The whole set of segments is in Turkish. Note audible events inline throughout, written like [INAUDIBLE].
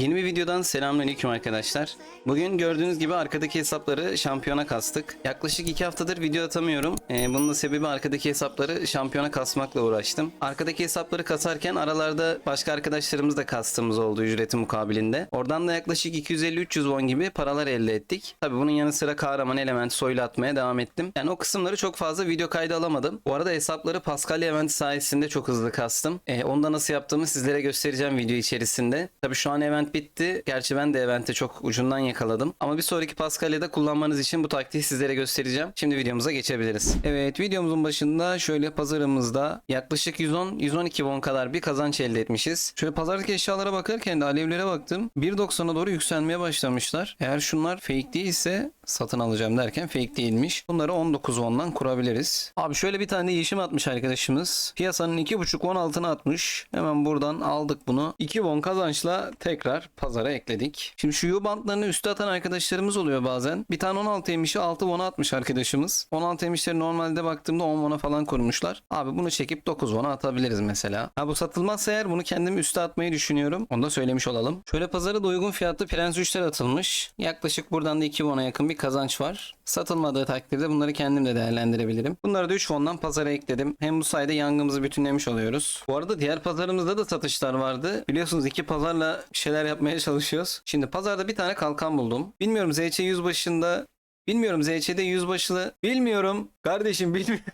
Yeni bir videodan selamünaleyküm arkadaşlar. Bugün gördüğünüz gibi arkadaki hesapları şampiyona kastık. Yaklaşık 2 haftadır video atamıyorum. Ee, bunun da sebebi arkadaki hesapları şampiyona kasmakla uğraştım. Arkadaki hesapları kasarken aralarda başka arkadaşlarımız da kastığımız oldu ücreti mukabilinde. Oradan da yaklaşık 250-300 won gibi paralar elde ettik. Tabi bunun yanı sıra kahraman element soylu atmaya devam ettim. Yani o kısımları çok fazla video kaydı alamadım. Bu arada hesapları Pascal event sayesinde çok hızlı kastım. Ee, onu da nasıl yaptığımı sizlere göstereceğim video içerisinde. Tabi şu an event bitti. Gerçi ben de eventi çok ucundan yakaladım. Ama bir sonraki Pascalia'da kullanmanız için bu taktiği sizlere göstereceğim. Şimdi videomuza geçebiliriz. Evet videomuzun başında şöyle pazarımızda yaklaşık 110-112 won kadar bir kazanç elde etmişiz. Şöyle pazardaki eşyalara bakarken de alevlere baktım. 1.90'a doğru yükselmeye başlamışlar. Eğer şunlar fake değilse satın alacağım derken fake değilmiş. Bunları 19 won'dan kurabiliriz. Abi şöyle bir tane de yeşim atmış arkadaşımız. Piyasanın 2.5 won altına atmış. Hemen buradan aldık bunu. 2 won kazançla tekrar pazara ekledik. Şimdi şu U bantlarını üste atan arkadaşlarımız oluyor bazen. Bir tane 16 emişi 6 won'a atmış arkadaşımız. 16 emişleri normalde baktığımda 10 won'a falan kurmuşlar. Abi bunu çekip 9 won'a atabiliriz mesela. Ha bu satılmazsa eğer bunu kendim üste atmayı düşünüyorum. Onu da söylemiş olalım. Şöyle pazara da uygun fiyatlı Prens 3'ler atılmış. Yaklaşık buradan da 2 won'a yakın bir kazanç var. Satılmadığı takdirde bunları kendim de değerlendirebilirim. Bunları da 3 won'dan pazara ekledim. Hem bu sayede yangımızı bütünlemiş oluyoruz. Bu arada diğer pazarımızda da satışlar vardı. Biliyorsunuz iki pazarla şeyler yapmaya çalışıyoruz. Şimdi pazarda bir tane kalkan buldum. Bilmiyorum ZC yüzbaşında Bilmiyorum ZC'de yüzbaşılı. Bilmiyorum. Kardeşim bilmiyorum.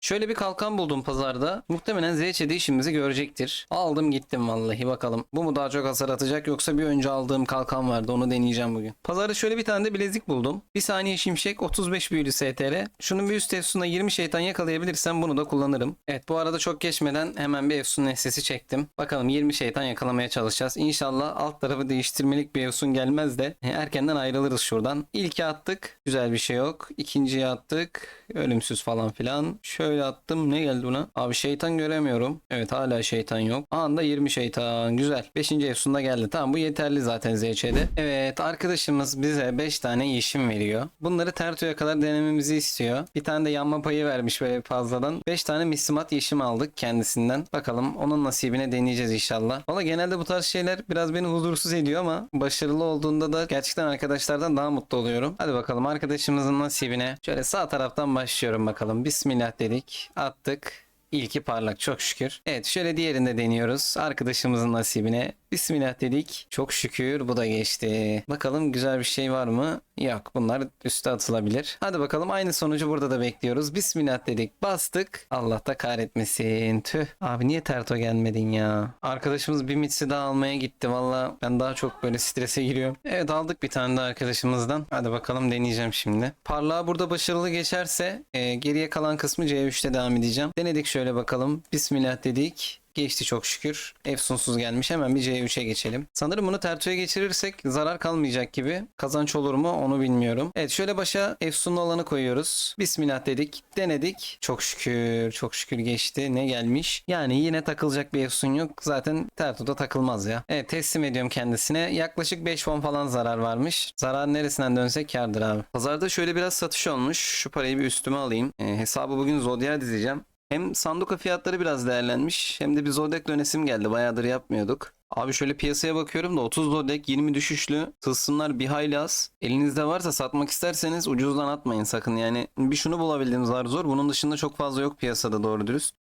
Şöyle bir kalkan buldum pazarda. Muhtemelen ZC'de işimizi görecektir. Aldım gittim vallahi bakalım. Bu mu daha çok hasar atacak yoksa bir önce aldığım kalkan vardı onu deneyeceğim bugün. Pazarda şöyle bir tane de bilezik buldum. Bir saniye şimşek 35 büyülü STR. Şunun bir üst efsununa 20 şeytan yakalayabilirsem bunu da kullanırım. Evet bu arada çok geçmeden hemen bir efsun nesnesi çektim. Bakalım 20 şeytan yakalamaya çalışacağız. İnşallah alt tarafı değiştirmelik bir efsun gelmez de erkenden ayrılırız şuradan. İlki attık. Güzel bir şey yok. İkinciyi attık. Ölümsüz falan filan. Şöyle attım. Ne geldi buna? Abi şeytan göremiyorum. Evet hala şeytan yok. Anda 20 şeytan. Güzel. 5. efsunda geldi. Tamam bu yeterli zaten ZC'de. Evet arkadaşımız bize 5 tane yeşim veriyor. Bunları tertoya kadar denememizi istiyor. Bir tane de yanma payı vermiş böyle fazladan. 5 tane mislimat yeşim aldık kendisinden. Bakalım onun nasibine deneyeceğiz inşallah. Valla genelde bu tarz şeyler biraz beni huzursuz ediyor ama başarılı olduğunda da gerçekten arkadaşlardan daha mutlu oluyorum. Hadi bakalım arkadaşımızın nasibine. Şöyle sağ taraftan başlıyorum bakalım. Bismillah dedik. Attık. İlki parlak çok şükür. Evet şöyle diğerinde deniyoruz. Arkadaşımızın nasibine. Bismillah dedik. Çok şükür bu da geçti. Bakalım güzel bir şey var mı? Yok bunlar üste atılabilir. Hadi bakalım aynı sonucu burada da bekliyoruz. Bismillah dedik. Bastık. Allah da kahretmesin. Tüh. Abi niye terto gelmedin ya? Arkadaşımız bir mitsi daha almaya gitti. Valla ben daha çok böyle strese giriyorum. Evet aldık bir tane daha arkadaşımızdan. Hadi bakalım deneyeceğim şimdi. Parlağı burada başarılı geçerse e, geriye kalan kısmı C3'te devam edeceğim. Denedik şöyle bakalım. Bismillah dedik. Geçti çok şükür. Efsunsuz gelmiş. Hemen bir C3'e geçelim. Sanırım bunu tertoya geçirirsek zarar kalmayacak gibi. Kazanç olur mu onu bilmiyorum. Evet şöyle başa efsunlu olanı koyuyoruz. Bismillah dedik. Denedik. Çok şükür. Çok şükür geçti. Ne gelmiş? Yani yine takılacak bir efsun yok. Zaten tertoda takılmaz ya. Evet teslim ediyorum kendisine. Yaklaşık 5 won falan zarar varmış. Zarar neresinden dönsek kardır abi. Pazarda şöyle biraz satış olmuş. Şu parayı bir üstüme alayım. E, hesabı bugün Zodiac'a dizeceğim. Hem sanduka fiyatları biraz değerlenmiş hem de bir Zodiac dönesim geldi. Bayağıdır yapmıyorduk. Abi şöyle piyasaya bakıyorum da 30 Zodiac 20 düşüşlü tılsımlar bir hayli az. Elinizde varsa satmak isterseniz ucuzdan atmayın sakın. Yani bir şunu bulabildim zar zor. Bunun dışında çok fazla yok piyasada doğru dürüst.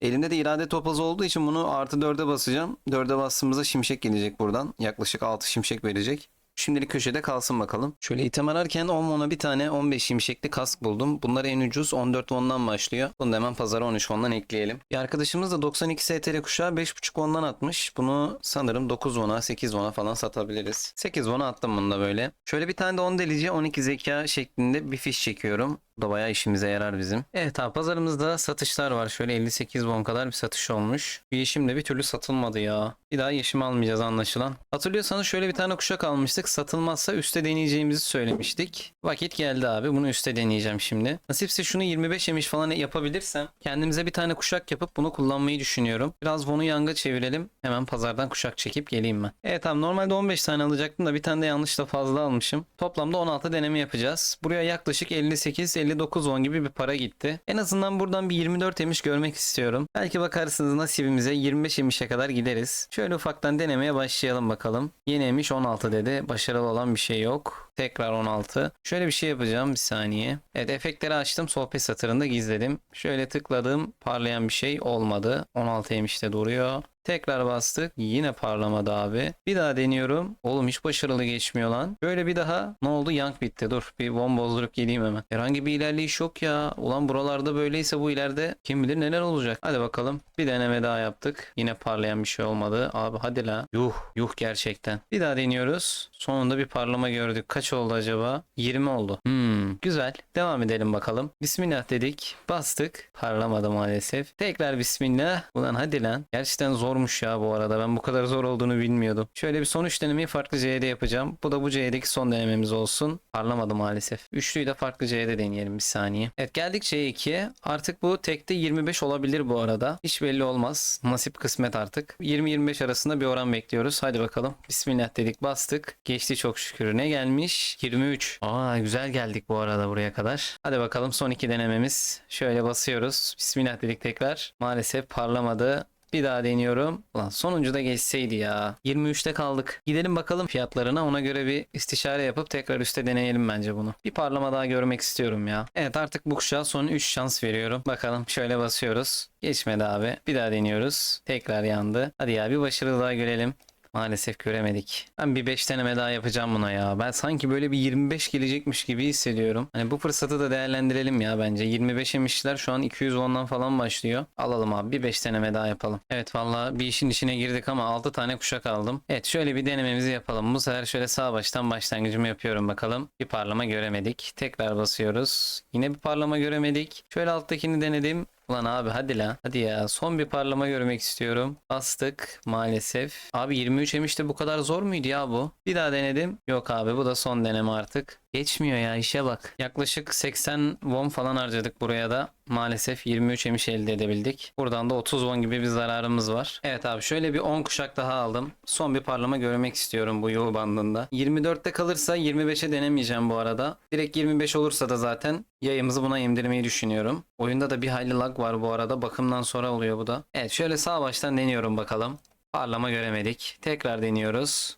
Elimde de irade topazı olduğu için bunu artı 4'e basacağım. 4'e bastığımızda şimşek gelecek buradan. Yaklaşık 6 şimşek verecek. Şimdilik köşede kalsın bakalım. Şöyle item ararken 10 won'a bir tane 15 şimşekli kask buldum. Bunlar en ucuz 14 won'dan başlıyor. Bunu da hemen pazara 13 won'dan ekleyelim. Bir arkadaşımız da 92 STR kuşağı 5.5 won'dan atmış. Bunu sanırım 9 won'a 8 won'a falan satabiliriz. 8 won'a attım bunu da böyle. Şöyle bir tane de 10 delici 12 zeka şeklinde bir fiş çekiyorum. Bu da bayağı işimize yarar bizim. Evet abi pazarımızda satışlar var. Şöyle 58 won kadar bir satış olmuş. Bir yeşim de bir türlü satılmadı ya. Bir daha yeşim almayacağız anlaşılan. Hatırlıyorsanız şöyle bir tane kuşak almıştık. Satılmazsa üste deneyeceğimizi söylemiştik. Vakit geldi abi. Bunu üste deneyeceğim şimdi. Nasipse şunu 25 yemiş falan yapabilirsem kendimize bir tane kuşak yapıp bunu kullanmayı düşünüyorum. Biraz Von'u yanga çevirelim. Hemen pazardan kuşak çekip geleyim ben. Evet abi normalde 15 tane alacaktım da bir tane de yanlışla fazla almışım. Toplamda 16 deneme yapacağız. Buraya yaklaşık 58 55-59 won gibi bir para gitti. En azından buradan bir 24 emiş görmek istiyorum. Belki bakarsınız nasibimize 25 emişe kadar gideriz. Şöyle ufaktan denemeye başlayalım bakalım. Yeni emiş 16 dedi. Başarılı olan bir şey yok. Tekrar 16. Şöyle bir şey yapacağım bir saniye. Evet efektleri açtım. Sohbet satırında gizledim. Şöyle tıkladım. Parlayan bir şey olmadı. 16 emişte duruyor. Tekrar bastık. Yine parlamadı abi. Bir daha deniyorum. Oğlum hiç başarılı geçmiyor lan. Böyle bir daha. Ne oldu? Yank bitti. Dur bir bomba bozdurup geleyim hemen. Herhangi bir ilerleyiş yok ya. Ulan buralarda böyleyse bu ileride kim bilir neler olacak. Hadi bakalım. Bir deneme daha yaptık. Yine parlayan bir şey olmadı. Abi hadi la. Yuh. Yuh gerçekten. Bir daha deniyoruz. Sonunda bir parlama gördük. Kaç oldu acaba? 20 oldu. Hmm. Güzel. Devam edelim bakalım. Bismillah dedik. Bastık. Parlamadı maalesef. Tekrar bismillah. Ulan hadi lan. Gerçekten zormuş ya bu arada. Ben bu kadar zor olduğunu bilmiyordum. Şöyle bir son üç denemeyi farklı C'de yapacağım. Bu da bu C'deki son denememiz olsun. Parlamadı maalesef. Üçlüyü de farklı C'de deneyelim bir saniye. Evet geldik C2'ye. Artık bu tekte 25 olabilir bu arada. Hiç belli olmaz. Nasip kısmet artık. 20-25 arasında bir oran bekliyoruz. Hadi bakalım. Bismillah dedik bastık. Geçti çok şükür. Ne gelmiş? 23. Aa güzel geldik bu arada buraya kadar. Hadi bakalım son iki denememiz. Şöyle basıyoruz. Bismillah dedik tekrar. Maalesef parlamadı. Bir daha deniyorum. Ulan sonuncu da geçseydi ya. 23'te kaldık. Gidelim bakalım fiyatlarına. Ona göre bir istişare yapıp tekrar üste deneyelim bence bunu. Bir parlama daha görmek istiyorum ya. Evet artık bu kuşağa son 3 şans veriyorum. Bakalım şöyle basıyoruz. Geçmedi abi. Bir daha deniyoruz. Tekrar yandı. Hadi ya bir başarılı daha görelim. Maalesef göremedik. Ben bir 5 deneme daha yapacağım buna ya. Ben sanki böyle bir 25 gelecekmiş gibi hissediyorum. Hani bu fırsatı da değerlendirelim ya bence. 25 emişler şu an 210'dan falan başlıyor. Alalım abi bir 5 deneme daha yapalım. Evet valla bir işin içine girdik ama 6 tane kuşak aldım. Evet şöyle bir denememizi yapalım. Bu sefer şöyle sağ baştan başlangıcımı yapıyorum bakalım. Bir parlama göremedik. Tekrar basıyoruz. Yine bir parlama göremedik. Şöyle alttakini denedim. Ulan abi hadi la. Hadi ya son bir parlama görmek istiyorum. Bastık maalesef. Abi 23 emişte bu kadar zor muydu ya bu? Bir daha denedim. Yok abi bu da son deneme artık. Geçmiyor ya işe bak. Yaklaşık 80 won falan harcadık buraya da. Maalesef 23 emiş elde edebildik. Buradan da 30 won gibi bir zararımız var. Evet abi şöyle bir 10 kuşak daha aldım. Son bir parlama görmek istiyorum bu yuhu bandında. 24'te kalırsa 25'e denemeyeceğim bu arada. Direkt 25 olursa da zaten yayımızı buna indirmeyi düşünüyorum. Oyunda da bir hayli lag var bu arada. Bakımdan sonra oluyor bu da. Evet şöyle sağ baştan deniyorum bakalım. Parlama göremedik. Tekrar deniyoruz.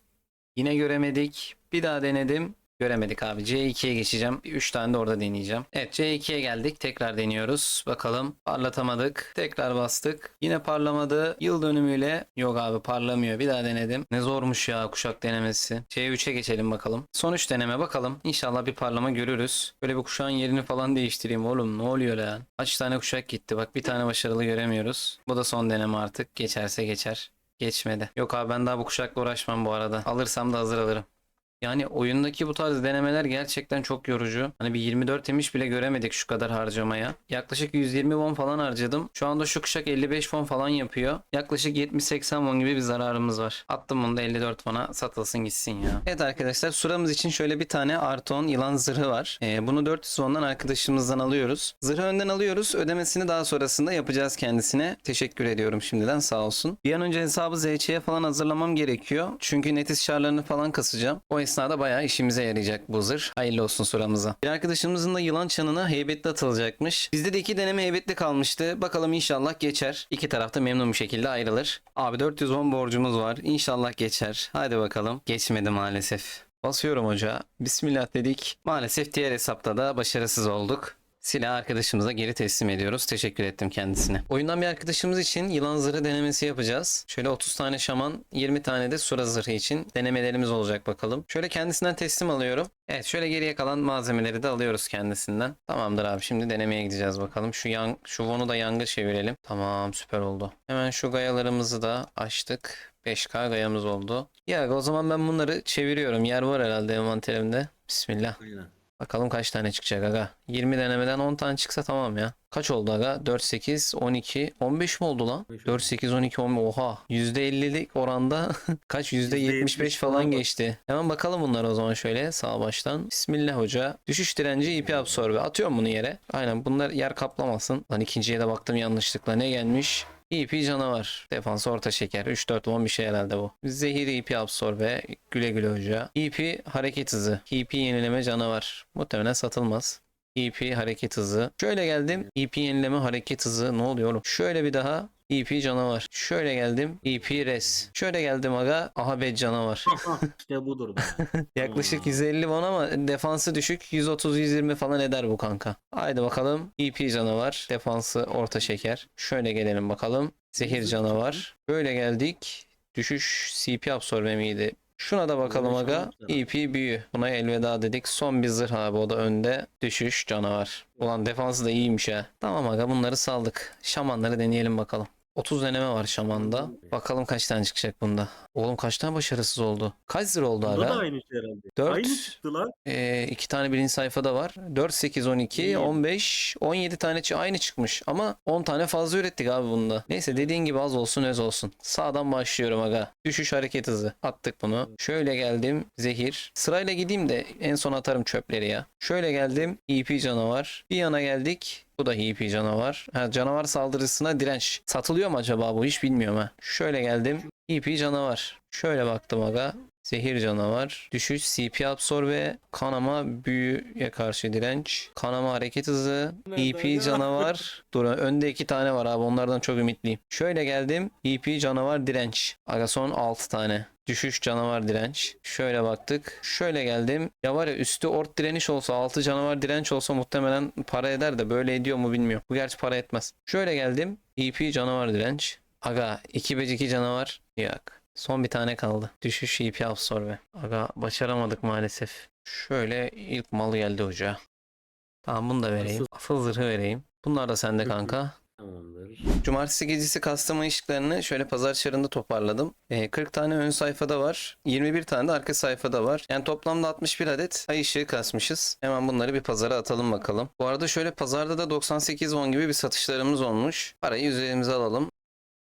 Yine göremedik. Bir daha denedim. Göremedik abi. C2'ye geçeceğim. 3 tane de orada deneyeceğim. Evet C2'ye geldik. Tekrar deniyoruz. Bakalım. Parlatamadık. Tekrar bastık. Yine parlamadı. Yıl dönümüyle. Yok abi parlamıyor. Bir daha denedim. Ne zormuş ya kuşak denemesi. C3'e geçelim bakalım. Son 3 deneme bakalım. İnşallah bir parlama görürüz. Böyle bir kuşağın yerini falan değiştireyim oğlum. Ne oluyor lan? Kaç tane kuşak gitti. Bak bir tane başarılı göremiyoruz. Bu da son deneme artık. Geçerse geçer. Geçmedi. Yok abi ben daha bu kuşakla uğraşmam bu arada. Alırsam da hazır alırım. Yani oyundaki bu tarz denemeler gerçekten çok yorucu. Hani bir 24 emiş bile göremedik şu kadar harcamaya. Yaklaşık 120 won falan harcadım. Şu anda şu kuşak 55 won falan yapıyor. Yaklaşık 70-80 won gibi bir zararımız var. Attım bunu da 54 won'a satılsın gitsin ya. Evet arkadaşlar suramız için şöyle bir tane artı 10 yılan zırhı var. Ee, bunu 400 won'dan arkadaşımızdan alıyoruz. Zırhı önden alıyoruz. Ödemesini daha sonrasında yapacağız kendisine. Teşekkür ediyorum şimdiden sağ olsun. Bir an önce hesabı ZC'ye falan hazırlamam gerekiyor. Çünkü net şarlarını falan kasacağım. O esnada bayağı işimize yarayacak bu zırh. Hayırlı olsun suramıza. Bir arkadaşımızın da yılan çanına heybetli atılacakmış. Bizde de iki deneme heybetli kalmıştı. Bakalım inşallah geçer. İki tarafta memnun bir şekilde ayrılır. Abi 410 borcumuz var. İnşallah geçer. Hadi bakalım. Geçmedi maalesef. Basıyorum hoca. Bismillah dedik. Maalesef diğer hesapta da başarısız olduk. Silah arkadaşımıza geri teslim ediyoruz. Teşekkür ettim kendisine. Oyundan bir arkadaşımız için yılan zırhı denemesi yapacağız. Şöyle 30 tane şaman, 20 tane de sura zırhı için denemelerimiz olacak bakalım. Şöyle kendisinden teslim alıyorum. Evet şöyle geriye kalan malzemeleri de alıyoruz kendisinden. Tamamdır abi şimdi denemeye gideceğiz bakalım. Şu yan, şu Von'u da yangı çevirelim. Tamam süper oldu. Hemen şu gayalarımızı da açtık. 5K gayamız oldu. Ya o zaman ben bunları çeviriyorum. Yer var herhalde envanterimde. Bismillah. Aynen. Bakalım kaç tane çıkacak aga. 20 denemeden 10 tane çıksa tamam ya. Kaç oldu aga? 4, 8, 12, 15 mi oldu lan? 15 4, 8, 12, 15. Oha. %50'lik oranda [LAUGHS] kaç? %75 falan geçti. Hemen bakalım bunlara o zaman şöyle sağ baştan. Bismillah hoca. Düşüş direnci ipi absorbe. Atıyorum bunu yere. Aynen bunlar yer kaplamasın. Lan ikinciye de baktım yanlışlıkla. Ne gelmiş? EP canavar. Defans orta şeker. 3-4 won bir şey herhalde bu. Zehir EP absorbe. Güle güle hoca. EP hareket hızı. EP yenileme canavar. Muhtemelen satılmaz. EP hareket hızı. Şöyle geldim. EP yenileme hareket hızı. Ne oluyor? Şöyle bir daha. EP canavar. Şöyle geldim. EP res. Şöyle geldim aga. Aha be canavar. [LAUGHS] işte budur. [LAUGHS] Yaklaşık Hmm. 150 won ama defansı düşük. 130-120 falan eder bu kanka. Haydi bakalım. EP canavar. Defansı orta şeker. Şöyle gelelim bakalım. Zehir canavar. Böyle geldik. Düşüş CP absorbe miydi? Şuna da bakalım aga. EP büyü. Buna elveda dedik. Son bir zırh abi o da önde. Düşüş canavar. Ulan defansı da iyiymiş ha. Tamam aga bunları saldık. Şamanları deneyelim bakalım. 30 deneme var şamanda. Bakalım kaç tane çıkacak bunda. Oğlum kaç tane başarısız oldu? Kaç zırh oldu Bunda da aynı şey herhalde. Dört. Aynı çıktı lan. Ee, iki tane birinci sayfada var. 4, 8, 12, İyi. 15, 17 tane aynı çıkmış. Ama 10 tane fazla ürettik abi bunda. Neyse dediğin gibi az olsun öz olsun. Sağdan başlıyorum aga. Düşüş hareket hızı. Attık bunu. Şöyle geldim. Zehir. Sırayla gideyim de en son atarım çöpleri ya. Şöyle geldim. EP canavar. Bir yana geldik. Bu da EP canavar. Ha, canavar saldırısına direnç. Satılıyor mu acaba bu? Hiç bilmiyorum ha. Şöyle geldim. EP canavar. Şöyle baktım aga. Zehir canavar, düşüş, CP absorbe, kanama, büyüye karşı direnç, kanama hareket hızı, EP canavar. [LAUGHS] Dur önde iki tane var abi onlardan çok ümitliyim. Şöyle geldim. EP canavar direnç. Aga son 6 tane. Düşüş canavar direnç. Şöyle baktık. Şöyle geldim. Ya var ya üstü ort direniş olsa 6 canavar direnç olsa muhtemelen para eder de böyle ediyor mu bilmiyorum. Bu gerçi para etmez. Şöyle geldim. EP canavar direnç. Aga 2 bec 2 canavar. Yok. Son bir tane kaldı. Düşüş EP absorbe. Aga başaramadık maalesef. Şöyle ilk malı geldi hoca. Tamam bunu da vereyim. Asıl- zırhı vereyim. Bunlar da sende kanka. Tamamdır. Cumartesi gecesi kastama ışıklarını şöyle pazar çarında toparladım. Ee, 40 tane ön sayfada var. 21 tane de arka sayfada var. Yani toplamda 61 adet ay ışığı kasmışız. Hemen bunları bir pazara atalım bakalım. Bu arada şöyle pazarda da 98 won gibi bir satışlarımız olmuş. Parayı üzerimize alalım.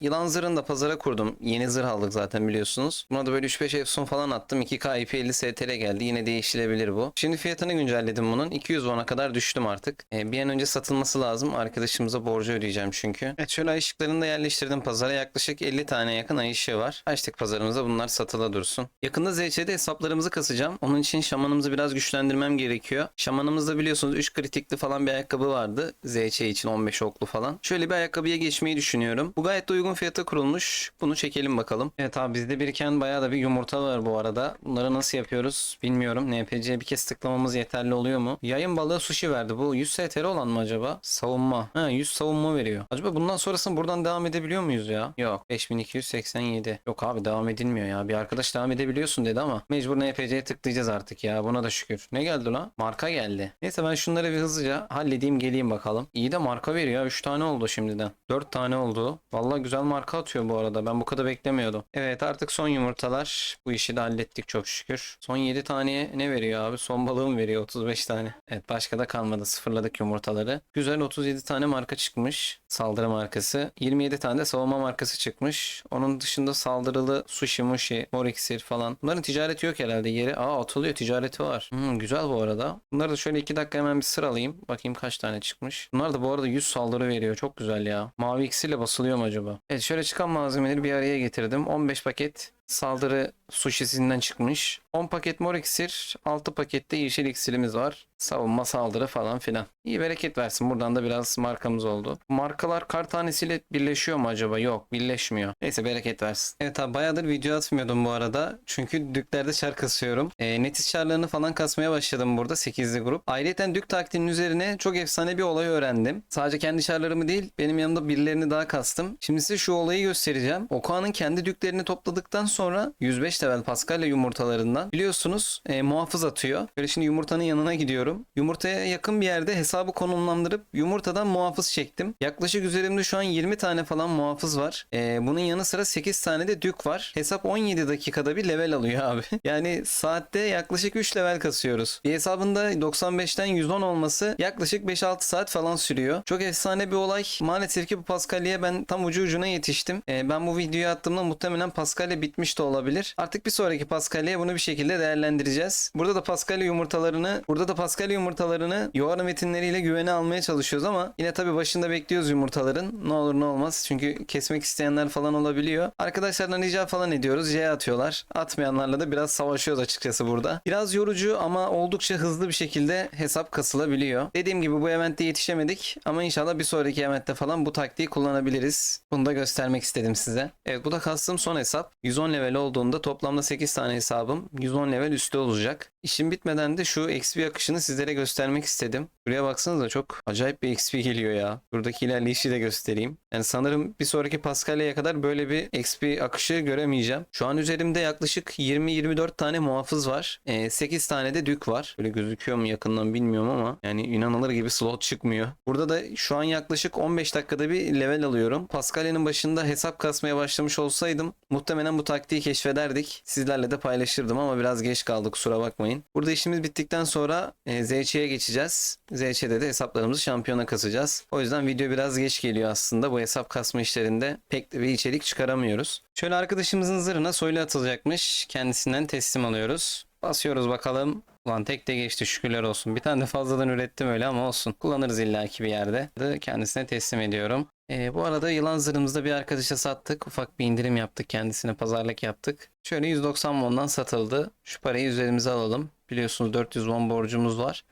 Yılan zırhını da pazara kurdum. Yeni zırh aldık zaten biliyorsunuz. Buna da böyle 3-5 efsun falan attım. 2K IP50 STR geldi. Yine değiştirebilir bu. Şimdi fiyatını güncelledim bunun. 200 won'a kadar düştüm artık. Ee, bir an önce satılması lazım. Arkadaşımıza borcu ödeyeceğim çünkü. Evet şöyle ay ışıklarını da yerleştirdim pazara. Yaklaşık 50 tane yakın ay ışığı var. Açtık pazarımıza bunlar satıla dursun. Yakında ZC'de hesaplarımızı kasacağım. Onun için şamanımızı biraz güçlendirmem gerekiyor. Şamanımızda biliyorsunuz 3 kritikli falan bir ayakkabı vardı. ZC için 15 oklu falan. Şöyle bir ayakkabıya geçmeyi düşünüyorum. Bu gayet uygun fiyata kurulmuş. Bunu çekelim bakalım. Evet abi bizde biriken bayağı da bir yumurta var bu arada. Bunları nasıl yapıyoruz bilmiyorum. NPC'ye bir kez tıklamamız yeterli oluyor mu? Yayın balığı sushi verdi. Bu 100 STR olan mı acaba? Savunma. Ha 100 savunma veriyor. Acaba bundan sonrasını buradan devam edebiliyor muyuz ya? Yok. 5287. Yok abi devam edilmiyor ya. Bir arkadaş devam edebiliyorsun dedi ama mecbur NPC'ye tıklayacağız artık ya. Buna da şükür. Ne geldi lan? Marka geldi. Neyse ben şunları bir hızlıca halledeyim geleyim bakalım. İyi de marka veriyor. 3 tane oldu şimdiden. 4 tane oldu. Vallahi güzel marka atıyor bu arada. Ben bu kadar beklemiyordum. Evet artık son yumurtalar. Bu işi de hallettik çok şükür. Son 7 taneye ne veriyor abi? Son balığım veriyor 35 tane. Evet başka da kalmadı. Sıfırladık yumurtaları. Güzel 37 tane marka çıkmış. Saldırı markası. 27 tane de savunma markası çıkmış. Onun dışında saldırılı sushi mushi, mor iksir falan. Bunların ticareti yok herhalde. Yeri aa atılıyor ticareti var. Hmm, güzel bu arada. Bunları da şöyle 2 dakika hemen bir sıralayayım. Bakayım kaç tane çıkmış. Bunlar da bu arada 100 saldırı veriyor. Çok güzel ya. Mavi iksirle basılıyor mu acaba? Evet şöyle çıkan malzemeleri bir araya getirdim. 15 paket saldırı sushisinden çıkmış. 10 paket mor iksir, 6 pakette yeşil iksirimiz var. Savunma saldırı falan filan. İyi bereket versin. Buradan da biraz markamız oldu. Markalar kar tanesiyle birleşiyor mu acaba? Yok birleşmiyor. Neyse bereket versin. Evet abi bayağıdır video atmıyordum bu arada. Çünkü düklerde çar kasıyorum. E, netiz çarlarını falan kasmaya başladım burada 8'li grup. Ayrıca dük taktiğinin üzerine çok efsane bir olay öğrendim. Sadece kendi çarlarımı değil benim yanımda birilerini daha kastım. Şimdi size şu olayı göstereceğim. Okua'nın kendi düklerini topladıktan sonra 105 level Pascal yumurtalarından biliyorsunuz e, muhafız atıyor. Böyle şimdi yumurtanın yanına gidiyorum. Yumurtaya yakın bir yerde hesabı konumlandırıp yumurtadan muhafız çektim. Yaklaşık üzerimde şu an 20 tane falan muhafız var. E, bunun yanı sıra 8 tane de dük var. Hesap 17 dakikada bir level alıyor abi. [LAUGHS] Yani saatte yaklaşık 3 level kasıyoruz. Bir hesabında 95'ten 110 olması yaklaşık 5-6 saat falan sürüyor. Çok efsane bir olay. Maalesef ki bu Pascal'ye ben tam ucu ucuna yetiştim. E, ben bu videoyu attığımda muhtemelen Pascal'e bitmiş gelmiş de olabilir. Artık bir sonraki Paskalya'ya bunu bir şekilde değerlendireceğiz. Burada da Paskalya yumurtalarını, burada da Paskalya yumurtalarını Yoğara metinleriyle güvene almaya çalışıyoruz ama yine tabii başında bekliyoruz yumurtaların. Ne olur ne olmaz. Çünkü kesmek isteyenler falan olabiliyor. Arkadaşlardan rica falan ediyoruz. J atıyorlar. Atmayanlarla da biraz savaşıyoruz açıkçası burada. Biraz yorucu ama oldukça hızlı bir şekilde hesap kasılabiliyor. Dediğim gibi bu eventte yetişemedik ama inşallah bir sonraki eventte falan bu taktiği kullanabiliriz. Bunu da göstermek istedim size. Evet bu da kastım son hesap. 110 level olduğunda toplamda 8 tane hesabım 110 level üstü olacak. İşim bitmeden de şu XP akışını sizlere göstermek istedim. Buraya baksanıza çok acayip bir XP geliyor ya. Buradaki ilerleyişi de göstereyim. Yani sanırım bir sonraki Paskalya'ya kadar böyle bir XP akışı göremeyeceğim. Şu an üzerimde yaklaşık 20-24 tane muhafız var. Ee, 8 tane de dük var. Böyle gözüküyor mu yakından bilmiyorum ama yani inanılır gibi slot çıkmıyor. Burada da şu an yaklaşık 15 dakikada bir level alıyorum. Paskalya'nın başında hesap kasmaya başlamış olsaydım muhtemelen bu taktiği keşfederdik. Sizlerle de paylaşırdım ama biraz geç kaldık kusura bakmayın. Burada işimiz bittikten sonra e, ZC'ye geçeceğiz. ZC'de de hesaplarımızı şampiyona kasacağız. O yüzden video biraz geç geliyor aslında. Bu hesap kasma işlerinde pek bir içerik çıkaramıyoruz. Şöyle arkadaşımızın zırhına soylu atılacakmış. Kendisinden teslim alıyoruz. Basıyoruz bakalım. Ulan tek de geçti şükürler olsun. Bir tane de fazladan ürettim öyle ama olsun. Kullanırız illaki bir yerde. De kendisine teslim ediyorum. Ee, bu arada yılan zırhımızda bir arkadaşa sattık. Ufak bir indirim yaptık kendisine pazarlık yaptık. Şöyle 190 won'dan satıldı. Şu parayı üzerimize alalım. Biliyorsunuz 400 won borcumuz var.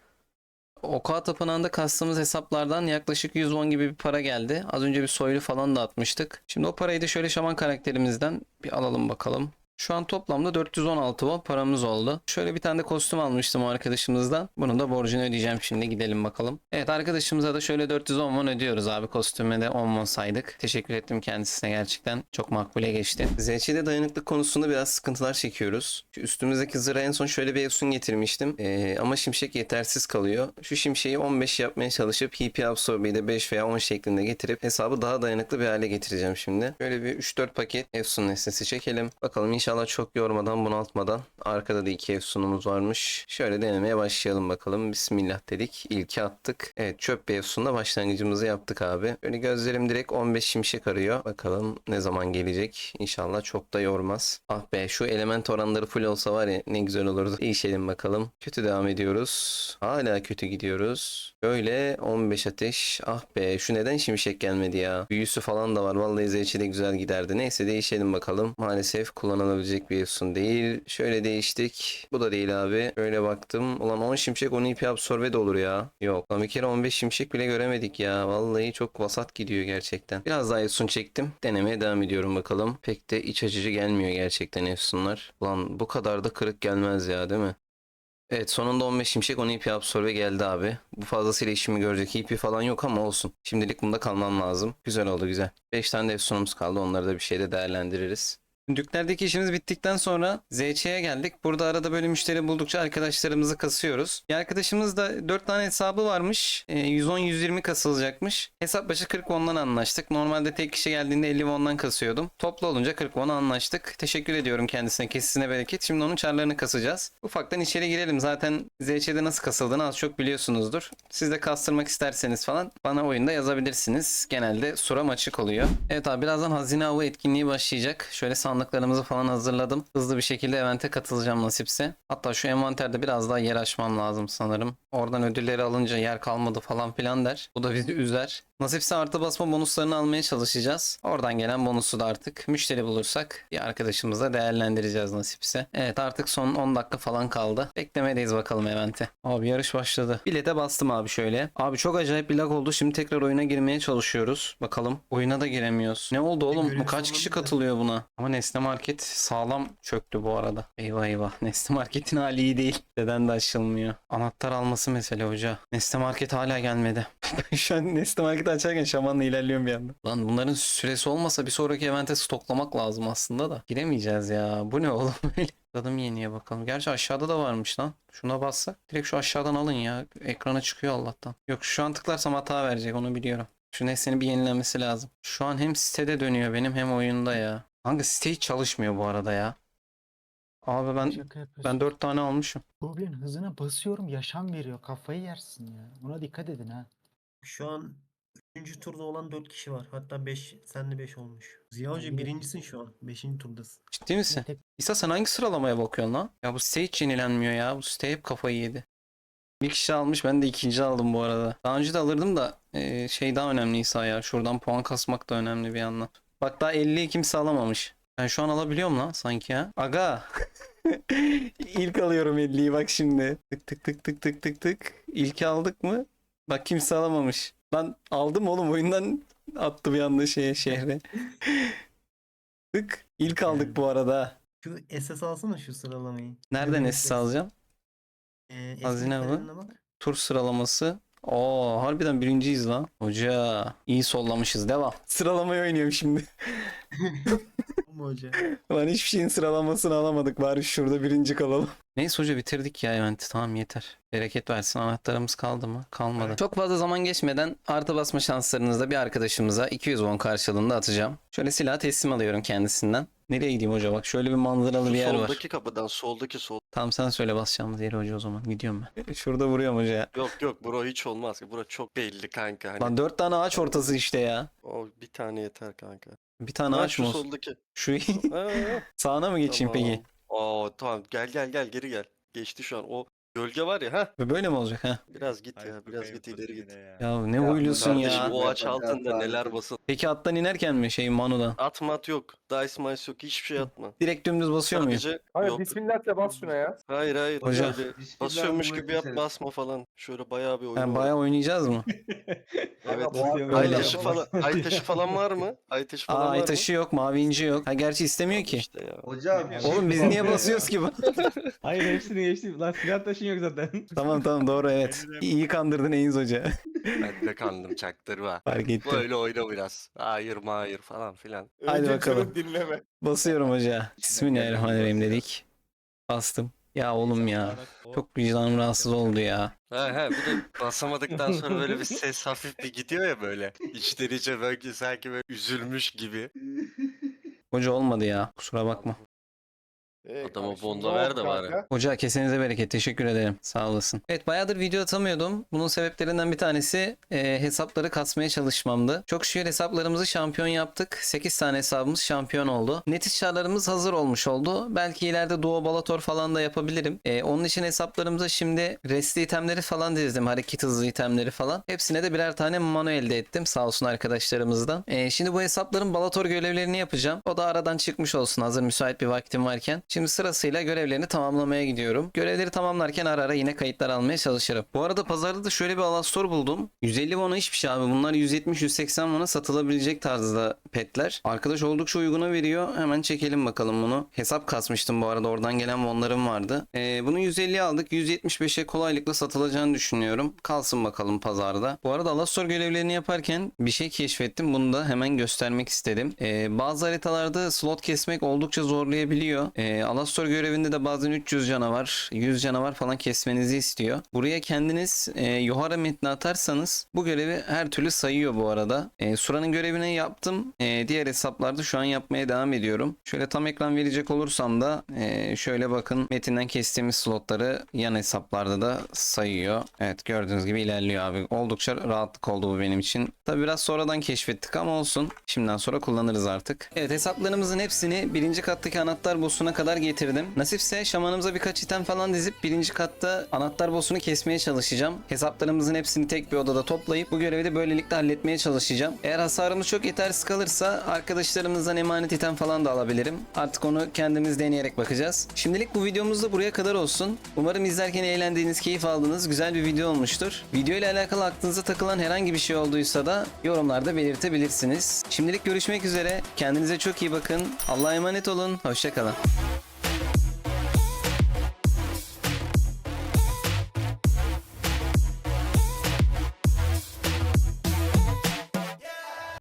Oka Tapınağı'nda kastığımız hesaplardan yaklaşık 100 won gibi bir para geldi. Az önce bir soylu falan da atmıştık. Şimdi o parayı da şöyle şaman karakterimizden bir alalım bakalım. Şu an toplamda 416 won paramız oldu. Şöyle bir tane de kostüm almıştım arkadaşımızdan. Bunun da borcunu ödeyeceğim şimdi. Gidelim bakalım. Evet arkadaşımıza da şöyle 410 won ödüyoruz abi. Kostüme de 10 won saydık. Teşekkür ettim kendisine gerçekten. Çok makbule geçti. ZC'de dayanıklık konusunda biraz sıkıntılar çekiyoruz. Şu üstümüzdeki zırha en son şöyle bir efsun getirmiştim. Ee, ama şimşek yetersiz kalıyor. Şu şimşeği 15 yapmaya çalışıp HP Absorbe'yi de 5 veya 10 şeklinde getirip hesabı daha dayanıklı bir hale getireceğim şimdi. Böyle bir 3-4 paket efsun nesnesi çekelim. Bakalım inşallah çok yormadan bunaltmadan. Arkada da iki efsunumuz varmış. Şöyle denemeye başlayalım bakalım. Bismillah dedik. İlki attık. Evet çöp bir efsunla başlangıcımızı yaptık abi. Böyle gözlerim direkt 15 şimşek arıyor. Bakalım ne zaman gelecek. İnşallah çok da yormaz. Ah be şu element oranları full olsa var ya ne güzel olurdu. Değişelim bakalım. Kötü devam ediyoruz. Hala kötü gidiyoruz. Böyle 15 ateş. Ah be şu neden şimşek gelmedi ya. Büyüsü falan da var. Vallahi zevçi de güzel giderdi. Neyse değişelim bakalım. Maalesef kullanılabilecek bir efsun değil. Şöyle değiştik. Bu da değil abi. Şöyle baktım. Ulan 10 şimşek 10 ip absorbe de olur ya. Yok. Lan bir kere 15 şimşek bile göremedik ya. Vallahi çok vasat gidiyor gerçekten. Biraz daha efsun çektim. Denemeye devam ediyorum bakalım. Pek de iç açıcı gelmiyor gerçekten efsunlar. Ulan bu kadar da kırık gelmez ya değil mi? Evet sonunda 15 şimşek 10 ip absorbe geldi abi. Bu fazlasıyla işimi görecek ip falan yok ama olsun. Şimdilik bunda kalmam lazım. Güzel oldu güzel. 5 tane de efsunumuz kaldı. Onları da bir şeyde değerlendiririz. Düklerdeki işimiz bittikten sonra ZC'ye geldik. Burada arada böyle müşteri buldukça arkadaşlarımızı kasıyoruz. Bir arkadaşımız da 4 tane hesabı varmış. Ee, 110-120 kasılacakmış. Hesap başı 40 won'dan anlaştık. Normalde tek kişi geldiğinde 50 won'dan kasıyordum. Toplu olunca 40 won'a anlaştık. Teşekkür ediyorum kendisine. Kesisine bereket. Şimdi onun çarlarını kasacağız. Ufaktan içeri girelim. Zaten ZC'de nasıl kasıldığını az çok biliyorsunuzdur. Siz de kastırmak isterseniz falan bana oyunda yazabilirsiniz. Genelde suram açık oluyor. Evet abi birazdan hazine avı etkinliği başlayacak. Şöyle sandıklarımızı falan hazırladım. Hızlı bir şekilde evente katılacağım nasipse. Hatta şu envanterde biraz daha yer açmam lazım sanırım. Oradan ödülleri alınca yer kalmadı falan filan der. Bu da bizi üzer. Nasipse artı basma bonuslarını almaya çalışacağız. Oradan gelen bonusu da artık müşteri bulursak bir arkadaşımızla değerlendireceğiz nasipse. Evet artık son 10 dakika falan kaldı. Beklemedeyiz bakalım evente. Abi yarış başladı. Bilete bastım abi şöyle. Abi çok acayip bir lag oldu. Şimdi tekrar oyuna girmeye çalışıyoruz. Bakalım. Oyuna da giremiyoruz. Ne oldu oğlum? Bu kaç kişi katılıyor buna? Ama Nesne Market sağlam çöktü bu arada. Eyvah eyvah. [LAUGHS] Nesne Market'in hali iyi değil. Neden de açılmıyor? Anahtar alması mesele hoca. Nesne Market hala gelmedi. [LAUGHS] Şu an Nesne Market açarken şamanla ilerliyorum bir yandan. Lan bunların süresi olmasa bir sonraki evente stoklamak lazım aslında da. Giremeyeceğiz ya. Bu ne oğlum [LAUGHS] böyle? Tadım yeniye bakalım. Gerçi aşağıda da varmış lan. Şuna bassak. Direkt şu aşağıdan alın ya. Ekrana çıkıyor Allah'tan. Yok şu an tıklarsam hata verecek onu biliyorum. Şu nesnenin bir yenilenmesi lazım. Şu an hem sitede dönüyor benim hem oyunda ya. Hangi site hiç çalışmıyor bu arada ya. Abi ben Şaka yapıyorsun. ben 4 tane almışım. Goblin hızına basıyorum yaşam veriyor. Kafayı yersin ya. Buna dikkat edin ha. Şu an Üçüncü turda olan 4 kişi var. Hatta 5, sen de 5 olmuş. Ziya Hoca birincisin şu an. 5. turdasın. Ciddi misin? Tek- İsa sen hangi sıralamaya bakıyorsun lan? Ya bu site hiç yenilenmiyor ya. Bu site hep kafayı yedi. Bir kişi almış ben de ikinci aldım bu arada. Daha önce de alırdım da e, şey daha önemli İsa ya. Şuradan puan kasmak da önemli bir yandan. Bak daha 50'yi kimse alamamış. Ben şu an alabiliyorum lan sanki ya. Aga. [LAUGHS] İlk alıyorum 50'yi bak şimdi. Tık tık tık tık tık tık tık. İlk aldık mı? Bak kimse alamamış. Ben aldım oğlum oyundan attı bir anda şeye şehre. [LAUGHS] tık. İlk aldık bu arada. Şu SS alsana şu sıralamayı. Nereden SS alacağım? Ee, Hazine bu. Tur sıralaması. Oo harbiden birinciyiz lan. Hoca iyi sollamışız. Devam. [LAUGHS] Sıralamayı oynuyorum şimdi. [LAUGHS] Hoca? Lan hiçbir şeyin sıralamasını alamadık. Bari şurada birinci kalalım. Neyse hoca bitirdik ya eventi. Tamam yeter. Bereket versin. Anahtarımız kaldı mı? Kalmadı. Çok fazla zaman geçmeden artı basma şanslarınızda bir arkadaşımıza 200 won karşılığında atacağım. Şöyle silah teslim alıyorum kendisinden. Nereye gideyim hoca? Bak şöyle bir manzaralı bir yer var. Soldaki kapıdan soldaki sol. Tamam sen söyle basacağımız yeri hoca o zaman. Gidiyorum ben. Şurada vuruyorum hoca ya. Yok yok bro hiç olmaz. Bro çok belli kanka. Hani Lan dört tane ağaç ortası işte ya. o bir tane yeter kanka. Bir tane Ha, ağaç mı olsun? soldaki. Şu [LAUGHS] sağına mı geçeyim tamam. peki? Aa tamam gel gel gel geri gel. Geçti şu an. O gölge var ya ha. Ve Böyle mi olacak ha? Biraz git ya. Biraz git ileri git. Ya ne huylusun Kardeşim ya. o ağaç altında neler basın. Peki attan inerken mi şey Manu'dan? Atma at yok. Dice mice yok. Hiçbir şey atma. Direkt dümdüz basıyor muyum? Sadece Hayır yok. bismillah de bas şuna ya. Hayır hayır. Hocam. Basıyormuş gibi yap basma falan. Şöyle bayağı bir oyun Yani var. bayağı oynayacağız mı? [LAUGHS] Evet. bu- Ay Öyle. taşı falan, [LAUGHS] ay taşı falan var mı? Ay taşı falan Aa var ay mı? taşı yok, mavi inci yok. Ha gerçi istemiyor ki. İşte ya. Hocam. Oğlum biz niye basıyoruz ki bu? [LAUGHS] Hayır hepsini geçtim. Lan silah taşın yok zaten. tamam tamam doğru evet. İyi kandırdın Eyiz Hoca. Ben de kandım çaktırma. Fark ettim. Böyle oyna biraz. Hayır hayır falan filan. Hadi Önce bakalım. durun, dinleme. Basıyorum hoca. [LAUGHS] Bismillahirrahmanirrahim dedik. Bastım. Ya oğlum ya. Çok vicdanım rahatsız oldu ya. Ha ha bir de basamadıktan sonra böyle bir ses hafif bir gidiyor ya böyle. İçten içe böyle sanki böyle üzülmüş gibi. Hoca olmadı ya. Kusura bakma. Ee, Adama bonda ver de bari. Hoca kesenize bereket. Teşekkür ederim. Sağ olasın. Evet bayağıdır video atamıyordum. Bunun sebeplerinden bir tanesi e, hesapları kasmaya çalışmamdı. Çok şükür hesaplarımızı şampiyon yaptık. 8 tane hesabımız şampiyon oldu. Net şarlarımız hazır olmuş oldu. Belki ileride Duo Balator falan da yapabilirim. E, onun için hesaplarımıza şimdi restli itemleri falan dizdim. Hareket hızlı itemleri falan. Hepsine de birer tane mano elde ettim. Sağ olsun arkadaşlarımızdan. E, şimdi bu hesapların Balator görevlerini yapacağım. O da aradan çıkmış olsun hazır müsait bir vaktim varken. Şimdi sırasıyla görevlerini tamamlamaya gidiyorum. Görevleri tamamlarken ara ara yine kayıtlar almaya çalışırım. Bu arada pazarda da şöyle bir Alastor buldum. 150 won'a hiçbir şey abi. Bunlar 170-180 won'a satılabilecek tarzda petler. Arkadaş oldukça uyguna veriyor. Hemen çekelim bakalım bunu. Hesap kasmıştım bu arada. Oradan gelen wonlarım vardı. Ee, bunu 150'ye aldık. 175'e kolaylıkla satılacağını düşünüyorum. Kalsın bakalım pazarda. Bu arada Alastor görevlerini yaparken bir şey keşfettim. Bunu da hemen göstermek istedim. Ee, bazı haritalarda slot kesmek oldukça zorlayabiliyor. Ee, Alastor görevinde de bazen 300 canavar, 100 canavar falan kesmenizi istiyor. Buraya kendiniz e, Yohara metni atarsanız bu görevi her türlü sayıyor bu arada. E, Sura'nın görevini yaptım. E, diğer hesaplarda şu an yapmaya devam ediyorum. Şöyle tam ekran verecek olursam da e, şöyle bakın metinden kestiğimiz slotları yan hesaplarda da sayıyor. Evet gördüğünüz gibi ilerliyor abi. Oldukça rahatlık oldu bu benim için. Tabi biraz sonradan keşfettik ama olsun. Şimdiden sonra kullanırız artık. Evet hesaplarımızın hepsini birinci kattaki anahtar boss'una kadar getirdim. Nasipse şamanımıza birkaç item falan dizip birinci katta anahtar boss'unu kesmeye çalışacağım. Hesaplarımızın hepsini tek bir odada toplayıp bu görevi de böylelikle halletmeye çalışacağım. Eğer hasarımız çok yetersiz kalırsa arkadaşlarımızdan emanet item falan da alabilirim. Artık onu kendimiz deneyerek bakacağız. Şimdilik bu videomuz da buraya kadar olsun. Umarım izlerken eğlendiğiniz, keyif aldığınız güzel bir video olmuştur. Video ile alakalı aklınıza takılan herhangi bir şey olduysa da yorumlarda belirtebilirsiniz. Şimdilik görüşmek üzere. Kendinize çok iyi bakın. Allah'a emanet olun. Hoşçakalın.